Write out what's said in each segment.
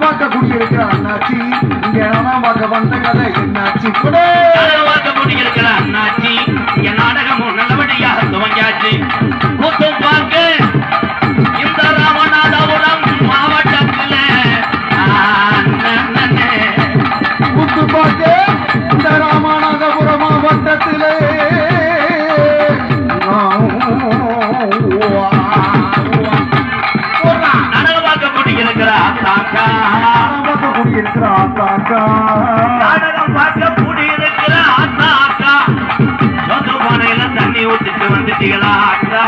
பார்க்க குடியிருக்கிற அண்ணாச்சி. இங்க நான் பார்க்க வந்த கதை என்னாச்சு? கூட. நாடகமாக்க முடியிருக்கிற அண்ணாச்சி இங்க நாடகமும் நல்லபடியாக துவங்கியாச்சு. கூட்டம் பார்க்க இந்த ராமநாதபுரம் மாவட்டத்துல. முத்து பார்த்து இந்த அத்தாக்கா குடியிருக்கிற ஆத்தாக்கா நாடகம் பார்க்க முடியிருக்கிற அத்தா அக்கா சொந்த பானையில தண்ணி ஊத்திட்டு வந்துட்டீங்களா அக்கா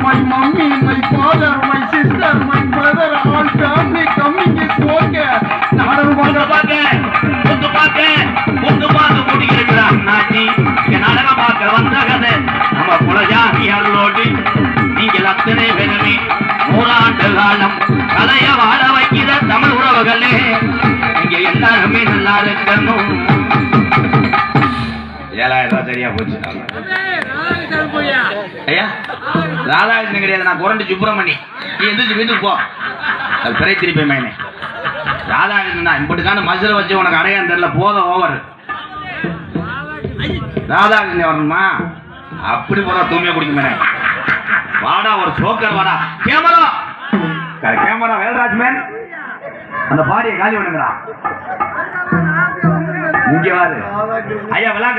My mummy, my father, my sister, my brother, all family coming is okay. நாடகம் பார்க்க பார்க்க. முத்து பார்க்க முத்து பார்க்க முடியிருக்கிற அண்ணாச்சி. நாடகம் பார்க்க வந்த கதை நம்ம அருளோடு. நீங்கள் அத்தனை பேருமே தமிழ் உறவுகளே நீங்க எல்லாருமே நல்லா இருக்கணும். ஏழாயிரம் ரூபாய் சரியா போச்சு. ஐயா ராதாகிருஷ்ணன் கிடையாது நான் குரண்டு சுப்பிரமணி. நீ எந்திரிச்சு வீட்டுக்கு போ. அது பிறை திருப்பி மேனே. ராதாகிருஷ்ணன் தான். இப்படிக்கான மசில வச்சு உனக்கு அடையாளம் தெரியல. போதும் ஓவர் ராதாகிருஷ்ணன் வரணுமா? அப்படி போறா தூய்மையா குடிக்க மேனே. வாடா ஒரு சோக்கர் வாடா. கேமரா. கேமரா வேல்ராஜ் மேன் அந்த பாடியை காலி பண்ணுங்கடா. இங்க வாரு. ஐயா விழா